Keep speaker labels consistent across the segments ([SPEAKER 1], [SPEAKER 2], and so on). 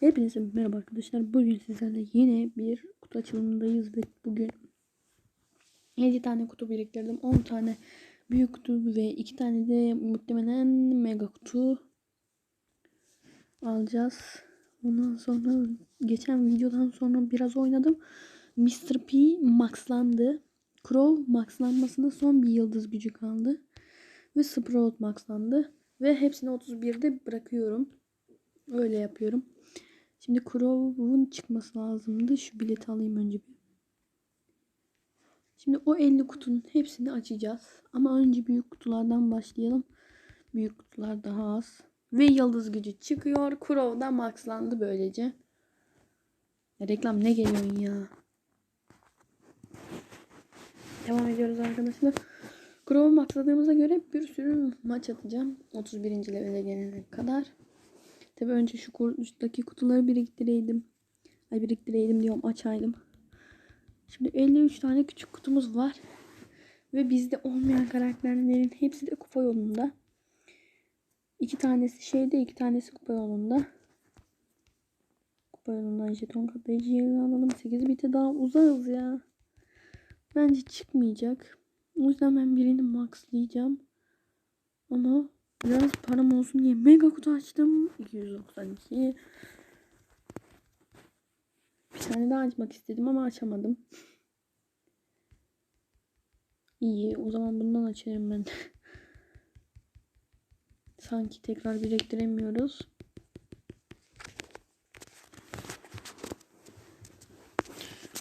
[SPEAKER 1] Hepinize merhaba arkadaşlar. Bugün sizlerle yine bir kutu açılımındayız ve bugün 7 tane kutu biriktirdim. 10 tane büyük kutu ve 2 tane de muhtemelen mega kutu alacağız. Ondan sonra geçen videodan sonra biraz oynadım. Mr. P maxlandı. Crow maxlanmasına son bir yıldız gücü kaldı. Ve Sprout maxlandı. Ve hepsini 31'de bırakıyorum. Öyle yapıyorum. Şimdi Crow'un çıkması lazımdı. Şu bileti alayım önce bir. Şimdi o 50 kutunun hepsini açacağız. Ama önce büyük kutulardan başlayalım. Büyük kutular daha az. Ve yıldız gücü çıkıyor. Crow da maxlandı böylece. Ya reklam ne geliyorsun ya? Devam ediyoruz arkadaşlar. Crow maxladığımıza göre bir sürü maç atacağım. 31. levele gelene kadar. Tabii önce şu kuruluştaki kutuları biriktireydim. Ay biriktireydim diyorum açaydım. Şimdi 53 tane küçük kutumuz var. Ve bizde olmayan karakterlerin hepsi de kupa yolunda. İki tanesi şeyde iki tanesi kupa yolunda. Kupa yolundan jeton katlayıcıyı alalım. 8 biti daha uzağız ya. Bence çıkmayacak. O yüzden ben birini maxlayacağım. Ama Biraz param olsun diye mega kutu açtım. 292. Bir tane daha açmak istedim ama açamadım. İyi o zaman bundan açarım ben. Sanki tekrar biriktiremiyoruz.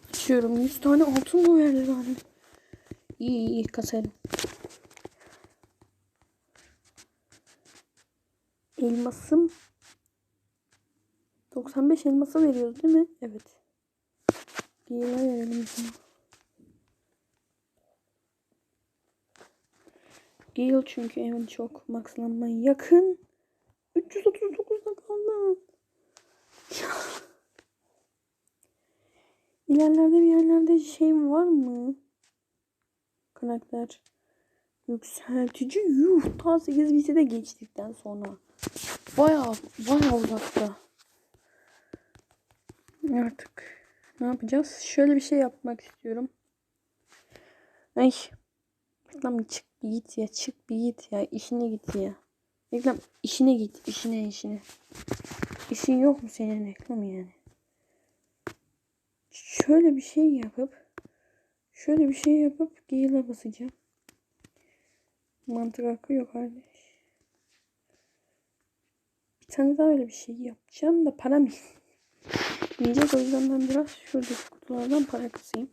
[SPEAKER 1] Açıyorum. 100 tane altın mı verdi bana? İyi iyi kasarım. Elmasım 95 elması veriyoruz değil mi? Evet. Diğerine verelim sana. Gale çünkü en çok maxlanmaya yakın. 339'da kaldı. İlerlerde bir yerlerde şey var mı? Karakter. Yükseltici yuh ta 8 vitede geçtikten sonra. Baya baya uzakta. Artık ne yapacağız? Şöyle bir şey yapmak istiyorum. Ay. Reklam çık bir git ya. Çık bir git ya. İşine git ya. Reklam işine git. işine işine. İşin yok mu senin reklam yani? Şöyle bir şey yapıp şöyle bir şey yapıp geyile basacağım. Mantık hakkı yok kardeş. Tane daha öyle bir şey yapacağım da param yiyecek. O yüzden ben biraz şuradaki kutulardan para kısayım.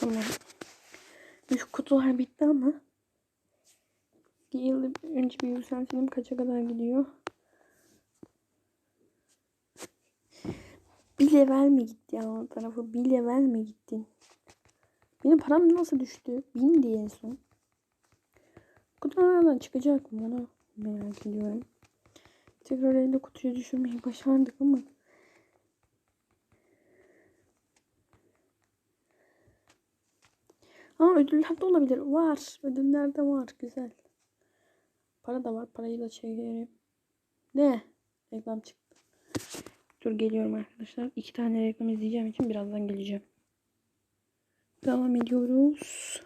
[SPEAKER 1] Tamam. Şu kutular bitti ama yıl önce bir yükseltelim kaça kadar gidiyor? Level mi gitti ya o tarafı? Bir level mi gittin? Benim param nasıl düştü? Bin diye en son. Kutulardan çıkacak mı onu merak ediyorum. Tekrar elde kutuyu düşürmeyi başardık ama Aa ödüller de olabilir. Var. Ödüller de var. Güzel. Para da var. Parayı da çekerim. Ne? Reklam çıktı. Dur geliyorum arkadaşlar. İki tane reklam izleyeceğim için birazdan geleceğim. Devam ediyoruz.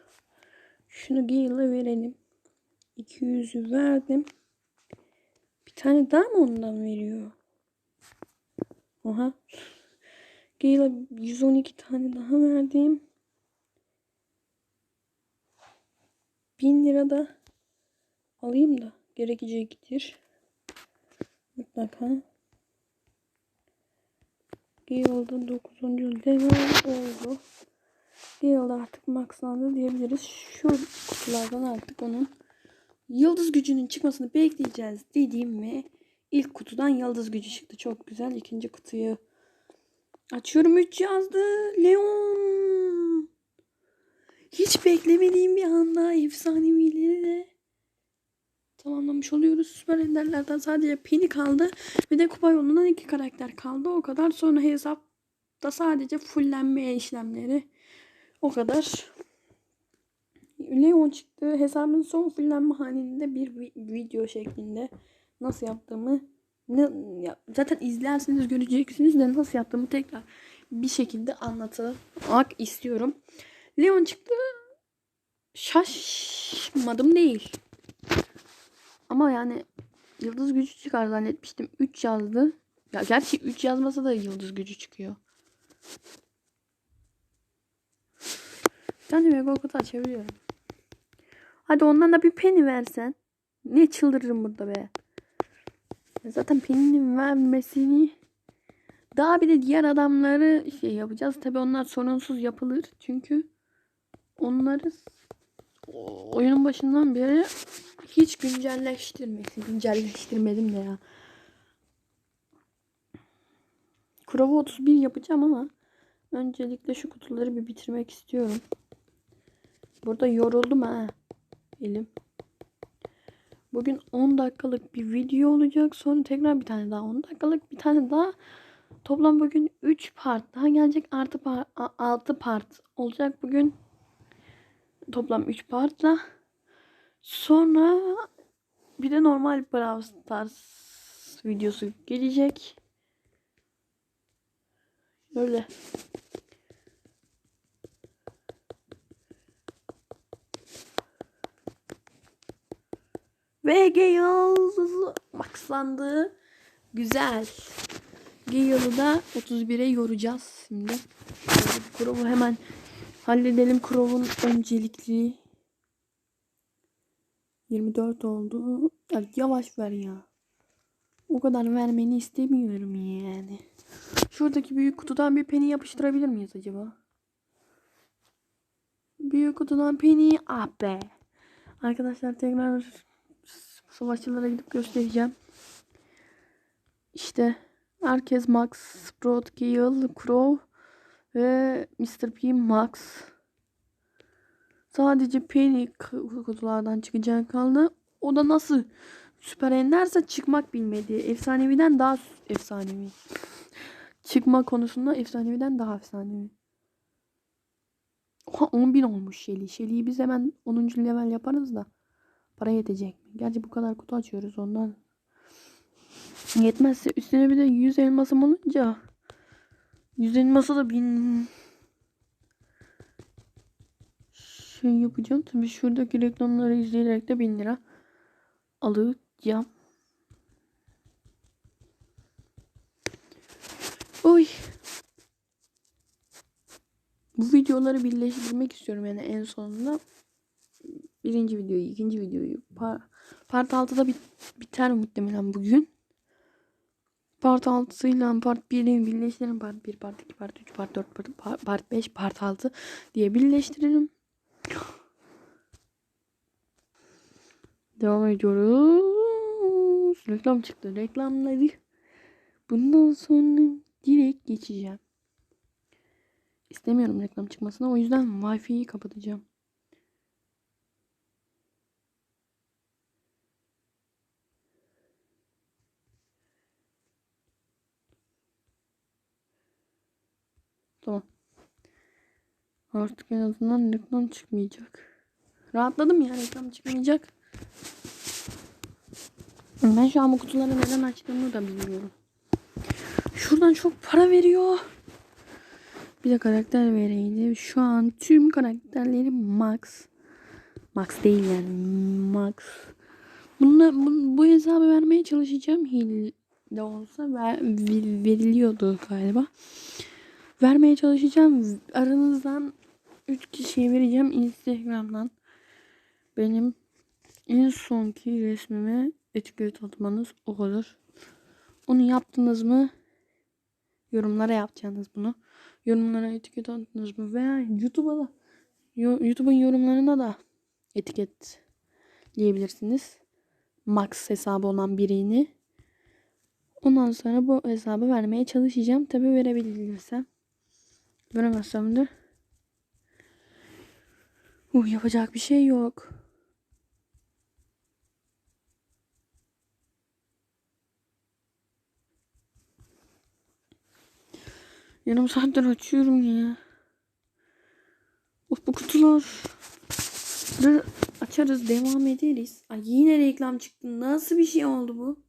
[SPEAKER 1] Şunu Gale'a verelim. 200'ü verdim. Bir tane daha mı ondan veriyor? Oha. Gale'a 112 tane daha verdim. 1000 lira da alayım da gerekecektir. Mutlaka. Gale'da 9. level oldu. Gale'da artık maxlandı diyebiliriz. Şu kutulardan artık onun yıldız gücünün çıkmasını bekleyeceğiz dediğim ve ilk kutudan yıldız gücü çıktı. Çok güzel. İkinci kutuyu açıyorum. 3 yazdı. Leon. Hiç beklemediğim bir anda efsanevileri de tamamlamış oluyoruz. Süper Ender'lerden sadece Penny kaldı. Bir de kupa yolundan iki karakter kaldı. O kadar. Sonra hesapta sadece fullenme işlemleri. O kadar. Leon çıktı. Hesabın son fullenme halinde bir vi- video şeklinde nasıl yaptığımı ne, ya, zaten izlersiniz göreceksiniz de nasıl yaptığımı tekrar bir şekilde anlatmak istiyorum. Leon çıktı. Şaşmadım değil. Ama yani yıldız gücü çıkar zannetmiştim. 3 yazdı. Ya gerçi 3 yazmasa da yıldız gücü çıkıyor. Ben de mega kutu açabiliyorum. Hadi ondan da bir penny versen. Ne çıldırırım burada be. Zaten penny'nin vermesini daha bir de diğer adamları şey yapacağız. Tabi onlar sorunsuz yapılır. Çünkü onları oyunun başından beri hiç güncelleştirmedim. Güncelleştirmedim de ya. Kurova 31 yapacağım ama öncelikle şu kutuları bir bitirmek istiyorum. Burada yoruldum ha. Elim. Bugün 10 dakikalık bir video olacak. Sonra tekrar bir tane daha 10 dakikalık bir tane daha. Toplam bugün 3 part daha gelecek. Artı par 6 part olacak bugün. Toplam 3 partla. Sonra bir de normal Brawl Stars videosu gelecek. Öyle. Ve Gale maxlandı. Güzel. Gale'ı da 31'e yoracağız şimdi. Kurovu hemen halledelim. Kurov'un öncelikli 24 oldu. Ya yavaş ver ya. O kadar vermeni istemiyorum yani. Şuradaki büyük kutudan bir penny yapıştırabilir miyiz acaba? Büyük kutudan penny. Ah be. Arkadaşlar tekrar savaşçılara gidip göstereceğim. İşte herkes Max, Sprout, Gale, Crow ve Mr. P Max. Sadece Penny kutulardan çıkacak kaldı. O da nasıl süper enderse çıkmak bilmedi. Efsaneviden daha efsanevi. Çıkma konusunda efsaneviden daha efsanevi. Oha 10.000 olmuş Shelly. Shelly'yi biz hemen 10. level yaparız da. Para yetecek mi? Gerçi bu kadar kutu açıyoruz ondan. Yetmezse üstüne bir de 100 elmasım olunca 100 elması da 1000 şey yapacağım. Tabii şuradaki reklamları izleyerek de 1000 lira alacağım. Oy. Bu videoları birleştirmek istiyorum yani en sonunda. Birinci videoyu, ikinci videoyu. Par part 6'da bit biter muhtemelen bugün. Part 6 ile part 1'i birleştiririm. Part 1, part 2, part 3, part 4, part, part- part 5, part 6 diye birleştiririm. Devam ediyoruz. Reklam çıktı. Reklamları. Bundan sonra direkt geçeceğim. İstemiyorum reklam çıkmasını. O yüzden Wi-Fi'yi kapatacağım. Tamam. Artık en azından reklam çıkmayacak. Rahatladım ya reklam çıkmayacak. Ben şu an bu kutuları neden açtığımı da bilmiyorum. Şuradan çok para veriyor. Bir de karakter vereydi. Şu an tüm karakterleri max. Max değil yani max. Bunlar, bu, bu hesabı vermeye çalışacağım. Hile de olsa ver- veriliyordu galiba. Vermeye çalışacağım. Aranızdan 3 kişiye vereceğim Instagram'dan. Benim en sonki resmime etiket atmanız o kadar. Onu yaptınız mı? Yorumlara yapacaksınız bunu. Yorumlara etiket attınız mı? Veya YouTube'a da Yo- YouTube'un yorumlarına da etiketleyebilirsiniz. Max hesabı olan birini. Ondan sonra bu hesabı vermeye çalışacağım. Tabi verebilirsem. Veremezsem de Uh, yapacak bir şey yok. Yarım saattir açıyorum ya. Of bu kutular. Dur açarız devam ederiz. Ay yine reklam çıktı. Nasıl bir şey oldu bu?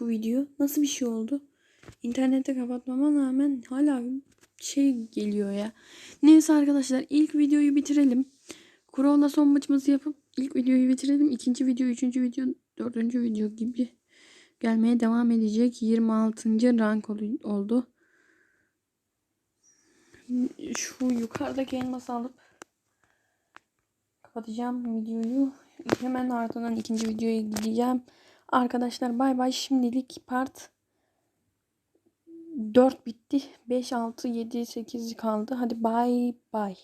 [SPEAKER 1] Bu video nasıl bir şey oldu? İnternette kapatmama rağmen hala şey geliyor ya. Neyse arkadaşlar ilk videoyu bitirelim. Kural'la son maçımızı yapıp ilk videoyu bitirelim. İkinci video, üçüncü video, dördüncü video gibi gelmeye devam edecek. 26. rank ol- oldu. Şu yukarıdaki elması alıp kapatacağım videoyu. Hemen ardından ikinci videoya gideceğim. Arkadaşlar bay bay. Şimdilik part 4 bitti. 5, 6, 7, 8 kaldı. Hadi bay bay.